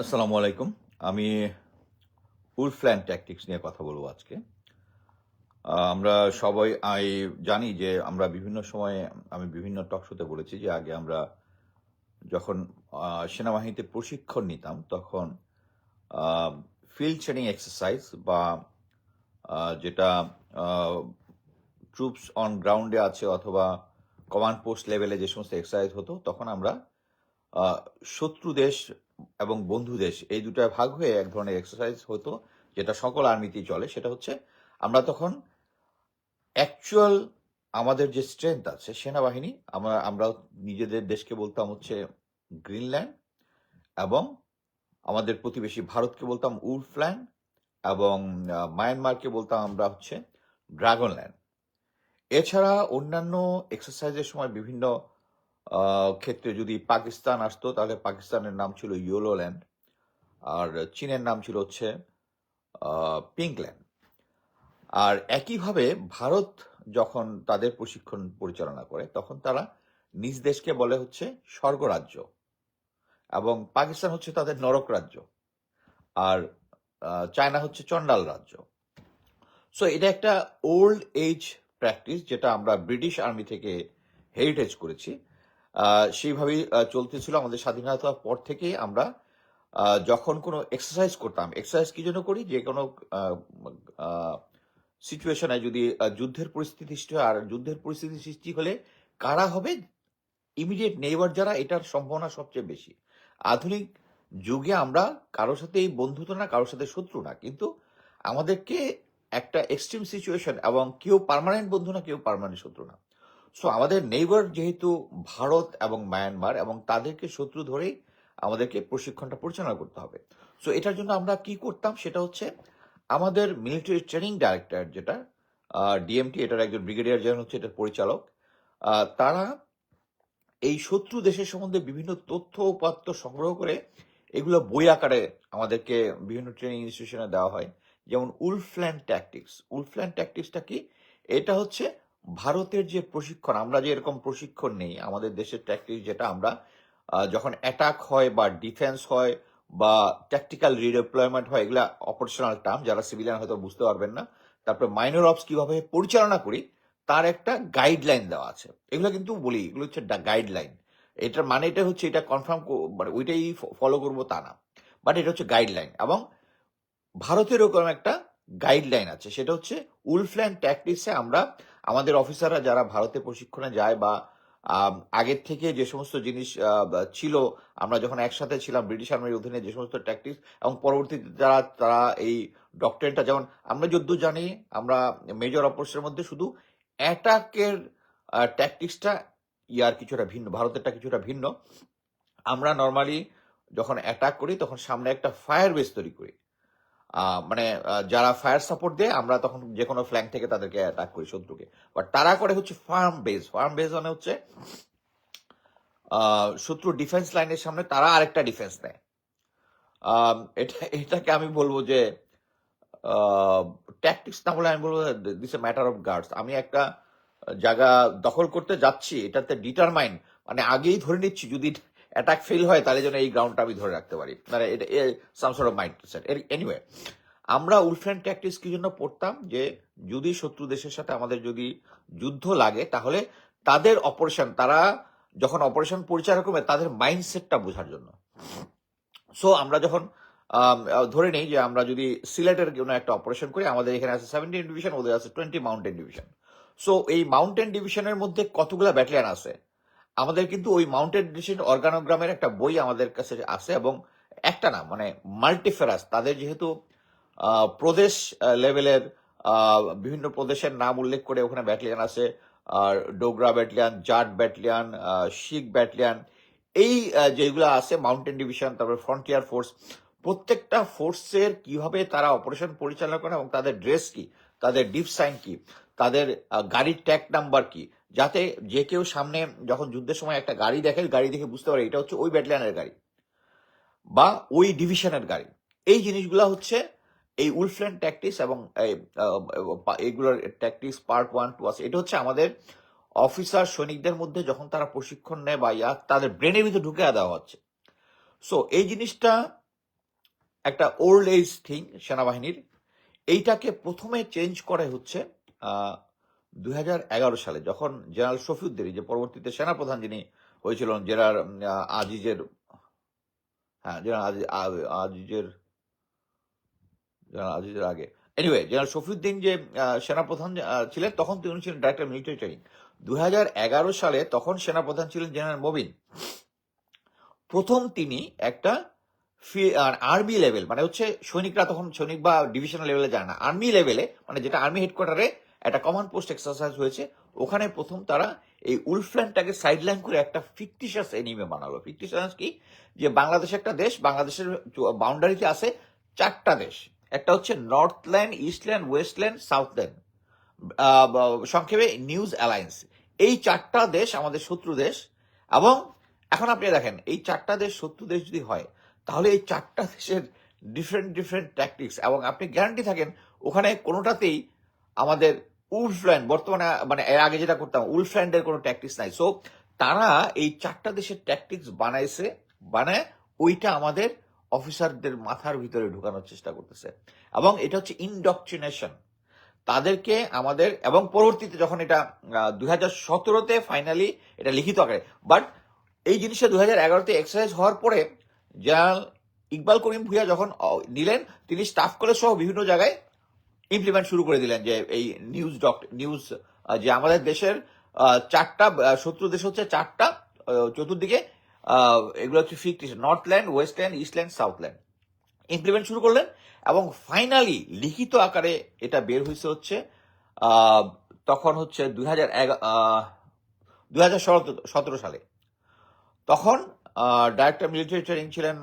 আসসালামু আলাইকুম। আমি উলফল্যান্ড ট্যাকটিক্স নিয়ে কথা বলব আজকে। আমরা সবাই আই জানি যে আমরা বিভিন্ন সময়ে, আমি বিভিন্ন টক শোতে বলেছি যে আগে আমরা যখন সেনাবাহিনীতে প্রশিক্ষণ নিতাম, তখন ফিল্ড ট্রেনিং এক্সারসাইজ বা যেটা ট্রুপস অন গ্রাউন্ডে আছে অথবা কমান্ড পোস্ট লেভেলে যে সমস্ত এক্সারসাইজ হতো, তখন আমরা শত্রু দেশ এবং বন্ধু দেশ এই দুটায় ভাগ হয়ে এক ধরনের এক্সারসাইজ হতো, যেটা সকল আর্মিতেই চলে। সেটা হচ্ছে, আমরা তখন অ্যাকচুয়াল আমাদের যে স্ট্রেংথ আছে, সেনাবাহিনী, আমরা আমরা নিজেদের দেশকে বলতাম হচ্ছে গ্রিনল্যান্ড এবং আমাদের প্রতিবেশী ভারতকে বলতাম উলফল্যান্ড এবং মায়ানমারকে বলতাম আমরা হচ্ছে ড্রাগনল্যান্ড এছাড়া অন্যান্য এক্সারসাইজের সময় বিভিন্ন ক্ষেত্রে যদি পাকিস্তান আসতো, তাহলে পাকিস্তানের নাম ছিল ইয়োলোল্যান্ড আর চীনের নাম ছিল হচ্ছে পিঙ্কল্যান্ড আর একইভাবে ভারত যখন তাদের প্রশিক্ষণ পরিচালনা করে, তখন তারা নিজ দেশকে বলে হচ্ছে স্বর্গরাজ্য, এবং পাকিস্তান হচ্ছে তাদের নরক রাজ্য, আর চায়না হচ্ছে চন্ডাল রাজ্য। সো এটা একটা ওল্ড এজ প্র্যাকটিস যেটা আমরা ব্রিটিশ আর্মি থেকে হেরিটেজ করেছি। সেইভাবেই আহ, চলতেছিল আমাদের স্বাধীনতার পর থেকে আমরা যখন কোনো এক্সারসাইজ করতাম। এক্সারসাইজ কি জন্য করি? যে কোনো সিচুয়েশনে যদি যুদ্ধের পরিস্থিতি সৃষ্টি হয় আর যুদ্ধের পরিস্থিতি সৃষ্টি হলে কারা হবে? ইমিডিয়েট নেইবার যারা এটার সম্ভাবনা সবচেয়ে বেশি। আধুনিক যুগে আমরা কারোর সাথে এই বন্ধুত্ব না কারোর সাথে শত্রু না। কিন্তু আমাদেরকে একটা এক্সট্রিম সিচুয়েশন এবং কেউ পার্মানেন্ট বন্ধু না কেউ পার্মানেন্ট শত্রু না। সো আমাদের নেইবার যেহেতু ভারত এবং মায়ানমার এবং তাদেরকে শত্রু ধরেই আমাদেরকে প্রশিক্ষণটা পরিচালনা করতে হবে। সো এটার জন্য আমরা কি করতাম? সেটা হচ্ছে আমাদের মিলিটারি ট্রেনিং ডাইরেক্টর যেটা ডিএমটি এটার একজন ব্রিগেডিয়ার জেনারেল হচ্ছে এটার পরিচালক তারা এই শত্রু দেশের সম্বন্ধে বিভিন্ন তথ্য, উপাত্ত সংগ্রহ করে এগুলো বই আকারে আমাদেরকে বিভিন্ন ট্রেনিং ইনস্টিটিউশনে দেওয়া হয়। যেমন উলফল্যান্ড ট্যাকটিক্স উলফল্যান্ড ট্যাকটিক্সটা কি? এটা হচ্ছে ভারতের যে প্রশিক্ষণ, আমরা যে এরকম প্রশিক্ষণ নেই, আমাদের দেশের ট্যাকটিক্স যেটা আমরা যখন অ্যাটাক হয় বা ডিফেন্স হয় বা ট্যাকটিক্যাল রিডেপ্লয়মেন্ট হয়, এগুলা অপারেশনাল টার্ম যারা সিভিলিয়ান হয়তো বুঝতে পারবেন না, তারপরে মাইনর অপস কীভাবে পরিচালনা করি, তার একটা গাইডলাইন দেওয়া আছে। এগুলো কিন্তু বলি, এগুলো হচ্ছে গাইডলাইন এটার মানে এটা হচ্ছে, এটা কনফার্ম মানে ওইটাই ফলো করব তা না। বাট এটা হচ্ছে গাইডলাইন এবং ভারতের ওরকম একটা গাইডলাইন আছে, সেটা হচ্ছে উলফল্যান্ড ট্যাকটিক্সে আমরা আমাদের অফিসাররা যারা ভারতে প্রশিক্ষণে যায় বা আগের থেকে যে সমস্ত জিনিস ছিল, আমরা যখন একসাথে ছিলাম ব্রিটিশ আর্মির অধীনে যে সমস্ত ট্যাকটিক্স এবং পরবর্তীতে যারা, তারা এই ডক্টরেটটা যেমন আমরা যদ্দূর জানি, আমরা মেজর অপারেশনের মধ্যে শুধু অ্যাটাকের ট্যাকটিক্সটা ইয়ার কিছুটা ভিন্ন, ভারতেরটা কিছুটা ভিন্ন। আমরা নর্মালি যখন অ্যাটাক করি, তখন সামনে একটা ফায়ার বেস তৈরি করি। মানে যারা ফায়ার সাপোর্ট দেয় আমরা তখন যে কোনো ফ্ল্যাঙ্ক থেকে তাদেরকে অ্যাটাক করি শত্রুকে। বাট তারা করে হচ্ছে ফার্ম বেস ফার্ম বেস মানে হচ্ছে শত্রু ডিফেন্স লাইনের সামনে তারা আরেকটা ডিফেন্স নেয়। এটা, এটাকে আমি বলব যে ট্যাকটিক্স না বলে আমি বলব this a matter of guards আমি একটা জায়গা দখল করতে যাচ্ছি, এটাতে ডিটারমাইন মানে আগেই ধরে নিচ্ছি যদি অ্যাটাক ফেল হয়, তাহলে যেন এই গ্রাউন্ডটা আমি ধরে রাখতে পারি। মানে এটা some sort of mind set anyway আমরা উলফ্রেন্ড ট্যাকটিক্স কি জন্য পড়তাম? যে, যদি শত্রু দেশের সাথে আমাদের যদি যুদ্ধ লাগে, তাহলে তাদের অপারেশন তারা যখন অপারেশন পরিচালনা করবে তাদের মাইন্ডসেটটা বোঝার জন্য। সো আমরা যখন ধরে নেই যে, আমরা যদি সিলেটের কোনো একটা অপারেশন করি, আমাদের এখানে আছে সেভেন্টিন ডিভিশন ওদের আছে টোয়েন্টি মাউন্টেন ডিভিশন সো এই মাউন্টেন ডিভিশনের মধ্যে কতগুলো ব্যাটালিয়ান আছে? আমাদের কিন্তু ওই মাউন্টেন ডিভিশন অর্গানোগ্রামের একটা বই আমাদের কাছে আছে এবং একটা না মানে মাল্টিফেরাস তাদের যেহেতু প্রদেশ লেভেলের বিভিন্ন প্রদেশের নাম উল্লেখ করে ওখানে ব্যাটালিয়ান আছে আর Dogra battalion Jat battalion Sikh battalion এই যেগুলো আছে মাউন্টেন ডিভিশন তারপরে ফ্রন্টিয়ার ফোর্স প্রত্যেকটা ফোর্সের কীভাবে তারা অপারেশন পরিচালনা করে এবং তাদের ড্রেস কি, তাদের ডিপ সাইন কি, তাদের গাড়ির ট্যাগ নাম্বার কি যাতে যে কেউ সামনে যখন যুদ্ধের সময় একটা গাড়ি দেখে গাড়ি দেখে বুঝতে পারে এটা হচ্ছে ওই ব্যাটালিয়ানের গাড়ি বা ওই ডিভিশনের গাড়ি। এই জিনিসগুলো হচ্ছে এই উলফ্রেন্ড ট্যাকটিক্স এবং এইগুলোর ট্যাকটিক্স পার্ট ওয়ান, টু আছে। এটা হচ্ছে আমাদের অফিসার সৈনিকদের মধ্যে যখন তারা প্রশিক্ষণ নেয় বা ইয়া, তাদের ব্রেনের ভিতরে ঢুকে দেওয়া হচ্ছে। সো এই জিনিসটা একটা ওল্ড এজ থিং সেনাবাহিনীর। এইটাকে প্রথমে চেঞ্জ করে হচ্ছে দুই হাজার এগারো সালে যখন জেনারেল শফিউদ্দিন যে পরবর্তীতে সেনাপ্রধান যিনি হয়েছিলেন জেনারেল আহ, আজিজের হ্যাঁ জেনারেল আজি- আজিজের জেনারেল আজিজের আগে। এনিওয়ে জেনারেল শফিউদ্দিন যে সেনাপ্রধান ছিলেন তখন তিনি ছিলেন ডাইরেক্টর মিলিটারি ট্রেনিং দুই সালে তখন সেনাপ্রধান ছিলেন জেনারেল মবিন। প্রথম তিনি একটা আর্মি লেভেল মানে হচ্ছে সৈনিকরা তখন সৈনিক বা ডিভিশনাল লেভেলে যায় না। আর্মি লেভেলে মানে যেটা আর্মি হেডকোয়ার্টারে একটা কমান্ড পোস্ট এক্সারসাইজ হয়েছে। ওখানে প্রথম তারা এই উলফল্যান্ডটাকে সাইডলাইন করে একটা ফিকটিশাস এনিমে বানালো। ফিকটিশাস কি? যে বাংলাদেশ একটা দেশ, বাংলাদেশের বাউন্ডারিতে আছে চারটা দেশ। একটা হচ্ছে নর্থল্যান্ড ইস্টল্যান্ড ওয়েস্টল্যান্ড সাউথল্যান্ড সংক্ষেপে নিউজ অ্যালায়েন্স এই চারটা দেশ আমাদের শত্রু দেশ। এবং এখন আপনি দেখেন, এই চারটা দেশ শত্রু দেশ যদি হয়, তাহলে এই চারটা দেশের ডিফারেন্ট ডিফারেন্ট ট্যাকটিক্স এবং আপনি গ্যারান্টি থাকেন, ওখানে কোনোটাতেই আমাদের উলফল্যান্ড, বর্তমানে মানে এর আগে যেটা করতাম, উলফল্যান্ডের কোনো ট্যাকটিক্স নাই। সো তারা এই চারটা দেশের ট্যাকটিক্স বানাইছে, বানায় ওইটা আমাদের অফিসারদের মাথার ভিতরে ঢুকানোর চেষ্টা করতেছে। এবং এটা হচ্ছে ইনডকট্রিনেশন তাদেরকে আমাদের, এবং পরবর্তীতে যখন এটা দুই হাজার সতেরোতে ফাইনালি এটা লিখিত আকারে বাট এই জিনিসটা দুই হাজার এগারোতে এক্সারসাইজ হওয়ার পরে জেনারেল ইকবাল করিম ভুইয়া যখন নিলেন, তিনি স্টাফ কলেজ সহ বিভিন্ন জায়গায় ইমপ্লিমেন্ট শুরু করে দিলেন যে এই নিউজ ডক নিউজ যে আমাদের দেশের চারটা শত্রু দেশ হচ্ছে চারটা চতুর্দিকে এগুলো হচ্ছে fifty Northland Westland Eastland Southland implement শুরু করলেন এবং ফাইনালি লিখিত আকারে এটা বের হয়েছে হচ্ছে তখন হচ্ছে দুই হাজার দুই হাজার সতেরো সালে। তখন ডাইরেক্টর মিলিটারি ট্রেনিং ছিলেন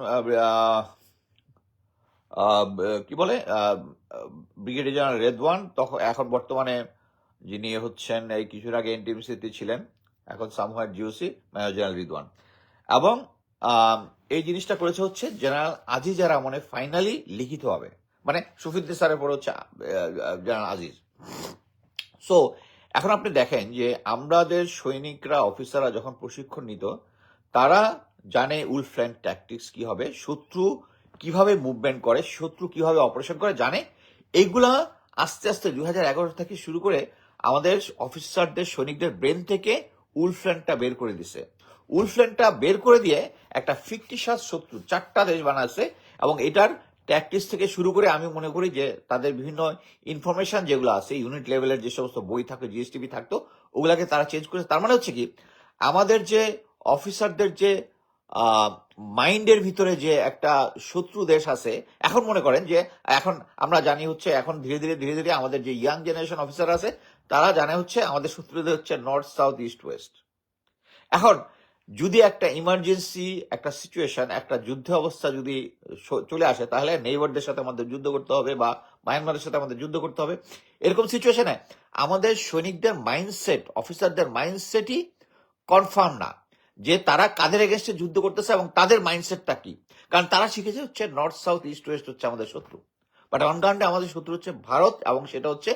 কি বলে? ব্রিগেডিয়ার জেনারেল রেদওয়ান তখন এখন বর্তমানে যিনি হচ্ছেন এই কিছুর আগে এনটিএমসিতে ছিলেন, এখন সামহার জিওসি মেজর জেনারেল রিদওয়ান এবং এই জিনিসটা করেছে হচ্ছে জেনারেল আজিজারা মানে ফাইনালি লিখিত হবে মানে সুফিদ্দিন স্যারের পরে হচ্ছে জেনারেল আজিজ সো এখন আপনি দেখেন যে আমাদের সৈনিকরা অফিসাররা যখন প্রশিক্ষণ নিত, তারা জানে উলফ্ল্যান্ড ট্যাকটিক্স কি হবে, শত্রু কীভাবে মুভমেন্ট করে, শত্রু কীভাবে অপারেশন করে, জানে? এইগুলা আস্তে আস্তে দুই হাজার এগারো থেকে শুরু করে আমাদের অফিসারদের সৈনিকদের ব্রেন থেকে উলফ্ল্যান্ডটা বের করে দিছে। উলফ্ল্যান্ডটা বের করে দিয়ে একটা ফিকটিশাস শত্রু, চারটা দেশ বানাচ্ছে এবং এটার ট্যাকটিক্স থেকে শুরু করে আমি মনে করি যে তাদের বিভিন্ন ইনফরমেশন যেগুলো আছে ইউনিট লেভেলের যে সমস্ত বই থাকতো জিএসটিভি থাকতো, ওগুলাকে তারা চেঞ্জ করেছে। তার মানে হচ্ছে কি, আমাদের যে অফিসারদের যে মাইন্ডের ভিতরে যে একটা শত্রু দেশ আছে, এখন মনে করেন যে এখন আমরা জানি হচ্ছে এখন ধীরে ধীরে ধীরে ধীরে আমাদের যে ইয়াং জেনারেশন অফিসার আছে, তারা জানে হচ্ছে আমাদের শত্রুদের হচ্ছে নর্থ সাউথ ইস্ট ওয়েস্ট এখন যদি একটা ইমার্জেন্সি একটা সিচুয়েশন একটা যুদ্ধ অবস্থা যদি চলে আসে, তাহলে নেইবারদের সাথে আমাদের যুদ্ধ করতে হবে বা মায়ানমারের সাথে আমাদের যুদ্ধ করতে হবে। এরকম সিচুয়েশনে আমাদের সৈনিকদের মাইন্ডসেট অফিসারদের মাইন্ডসেটই কনফার্ম না। যে তারা কাদের এগেনস্টে যুদ্ধ করতেছে এবং তাদের মাইন্ডসেটটা কি? কারণ তারা শিখেছে হচ্ছে নর্থ সাউথ ইস্ট ওয়েস্ট হচ্ছে আমাদের শত্রু। বাট অনগ্রাউন্ডে আমাদের শত্রু হচ্ছে ভারত এবং সেটা হচ্ছে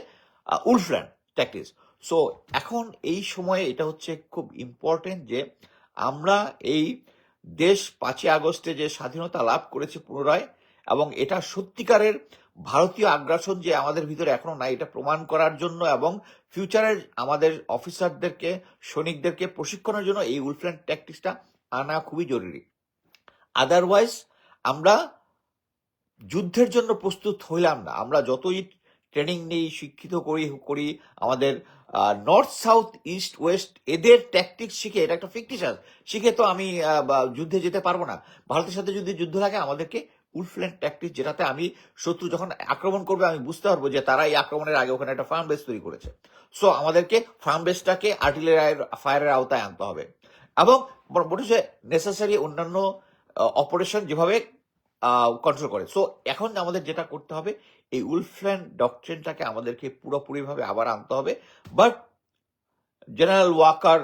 উলফল্যান্ড ট্যাকটিস সো এখন এই সময়ে এটা হচ্ছে খুব ইম্পর্টেন্ট যে আমরা এই দেশ পাঁচই আগস্টে যে স্বাধীনতা লাভ করেছে পুনরায় এবং এটা সত্যিকারের ভারতীয় আগ্রাসন যে আমাদের ভিতরে এখনও নাই, এটা প্রমাণ করার জন্য এবং ফিউচারের আমাদের অফিসারদেরকে সৈনিকদেরকে প্রশিক্ষণের জন্য এই উলফ্ল্যান্ড ট্যাকটিক্সটা আনা খুবই জরুরি। আদারওয়াইজ আমরা যুদ্ধের জন্য প্রস্তুত হইলাম না। আমরা যতই ট্রেনিং নেই, শিক্ষিত করি করি, আমাদের নর্থ সাউথ ইস্ট ওয়েস্ট এদের ট্যাকটিক্স শিখে, এটা একটা ফিকটিশাস শিখে তো আমি যুদ্ধে যেতে পারব না। ভারতের সাথে যদি যুদ্ধ লাগে, আমাদেরকে উলফল্যান্ড ট্যাকটিক্স যেটাতে আমি শত্রু যখন আক্রমণ করবে, আমি বুঝতে পারব যে তারা এই আক্রমণের আগে ওখানে একটা ফার্ম বেস তৈরি করেছে। সো আমাদেরকে ফার্ম বেসটাকে আর্টিলারি ফায়ারের আওতায় আনতে হবে। এবং মোট হচ্ছে নেসেসারি অন্যান্য অপারেশন যেভাবে কন্ট্রোল করে। সো এখন আমাদের যেটা করতে হবে, এই উলফল্যান্ড ডকট্রেনটাকে আমাদেরকে পুরোপুরিভাবে আবার আনতে হবে। বাট জেনারেল ওয়াকার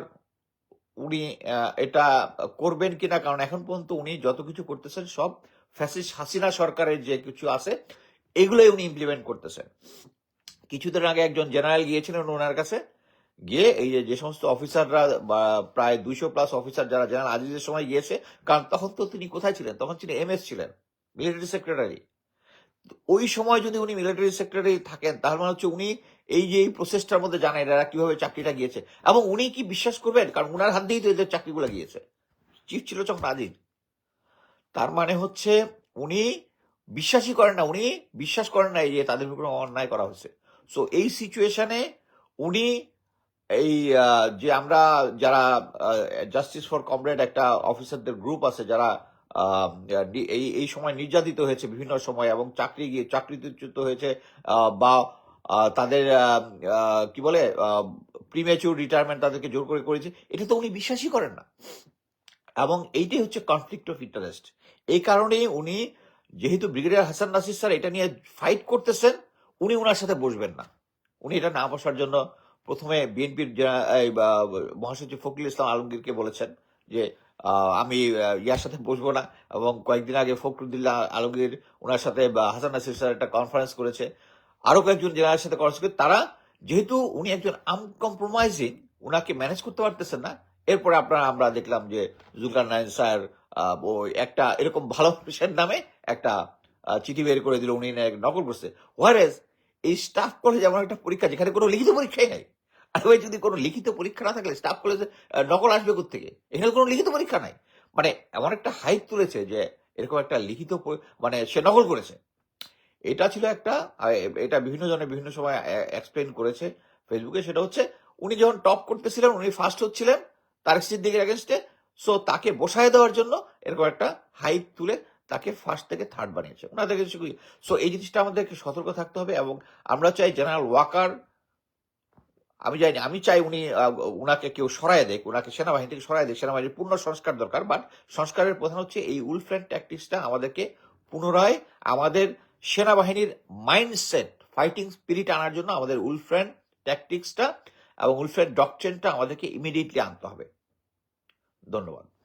উনি এটা করবেন কিনা, কারণ এখন পর্যন্ত উনি যত কিছু করতেছেন সব ফ্যাসিস হাসিনা সরকারের যে কিছু আছে, এগুলোই উনি ইমপ্লিমেন্ট করতেছেন। কিছুদিন আগে একজন জেনারেল গিয়েছিলেন ওনার কাছে, গিয়ে এই যে সমস্ত অফিসাররা প্রায় দুইশো প্লাস অফিসার যারা জেনারেল আজিজের সময় গিয়েছে, কারণ তখন তো তিনি কোথায় ছিলেন? তখন তিনি এমএস ছিলেন মিলিটারি সেক্রেটারি ওই সময় যদি উনি মিলিটারি সেক্রেটারি থাকেন তাহলে মানে হচ্ছে উনি এই যে, এই প্রসেসটার মধ্যে জানেন এরা কীভাবে চাকরিটা গিয়েছে। এবং উনি কি বিশ্বাস করবেন? কারণ উনার হাত দিয়েই তো এদের চাকরিগুলো গিয়েছে। চিফ ছিল যখন আজিজ। তার মানে হচ্ছে উনি বিশ্বাসই করেন না, উনি বিশ্বাস করেন না এই যে তাদের উপর অন্যায় করা হয়েছে। সো এই সিচুয়েশনে উনি এই যে আমরা যারা জাস্টিস ফর কমরেড একটা অফিসারদের গ্রুপ আছে যারা এই এই সময় নির্যাতিত হয়েছে বিভিন্ন সময় এবং চাকরি গিয়ে, চাকরিচ্যুত হয়েছে বা তাদের কি বলে প্রিমেচুর রিটায়ারমেন্ট তাদেরকে জোর করে করেছে, এটা তো উনি বিশ্বাসই করেন না। এবং এইটাই হচ্ছে কনফ্লিক্ট অফ ইন্টারেস্ট এই কারণেই উনি যেহেতু ব্রিগেডিয়ার হাসান নাসির স্যার এটা নিয়ে ফাইট করতেছেন, উনি ওনার সাথে বসবেন না। উনি এটা না বসার জন্য প্রথমে বিএনপির মহাসচিব ফখরুল ইসলাম আলমগীরকে বলেছেন যে আমি ইয়ার সাথে বসবো না এবং কয়েকদিন আগে ফখরুদ্দিল্লাহ আলমগীর ওনার সাথে হাসান নাসির স্যার একটা কনফারেন্স করেছে। আরও কয়েকজন জেনারেলের সাথে কনফারেন্স করে, তারা যেহেতু উনি একজন আনকম্প্রোমাইজিং ওনাকে ম্যানেজ করতে পারতেছেন না এরপরে আপনারা, আমরা দেখলাম যে জুলকার নাইন স্যার ওই একটা এরকম ভালো পেশেন্ট নামে একটা চিঠি বের করে দিল। উনি নকল করছে। ওয়ারেজ এই স্টাফ কলেজ এমন একটা পরীক্ষা যেখানে কোনো লিখিত পরীক্ষাই নাই। আর ওই যদি কোনো লিখিত পরীক্ষা না থাকলে স্টাফ কলেজে নকল আসবে থেকে এখানে কোনো লিখিত পরীক্ষা নাই। মানে এমন একটা হাইপ তুলেছে যে এরকম একটা লিখিত মানে সে নকল করেছে। এটা ছিল একটা এটা বিভিন্ন জনে বিভিন্ন সময় এক্সপ্লেন করেছে। ফেসবুকে সেটা হচ্ছে, উনি যখন টপ করতেছিলেন, উনি ফার্স্ট হচ্ছিলেন। তারেক সিদ্দিকের এগেনস্টে সো। তাকে বসায় দেওয়ার জন্য এরকম একটা হাইপ তুলে তাকে ফার্স্ট থেকে থার্ড বানিয়েছে। ওনাদেরকে সো এই জিনিসটা আমাদেরকে সতর্ক থাকতে হবে এবং আমরা চাই জেনারেল ওয়াকার আমি জানি, আমি চাই উনি উনাকে কেউ সরায় দেখ উনাকে সেনাবাহিনী থেকে সরায় দেখ সেনাবাহিনীর পূর্ণ সংস্কার দরকার বাট সংস্কারের প্রধান হচ্ছে এই উলফ্রেন্ড ট্যাকটিক্সটা আমাদেরকে পুনরায় আমাদের সেনাবাহিনীর মাইন্ডসেট ফাইটিং স্পিরিট আনার জন্য আমাদের উলফ্রেন্ড ট্যাকটিক্সটা এবং উলফের ডকচেনটা আমাদেরকে ইমিডিয়েটলি আনতে হবে। ধন্যবাদ।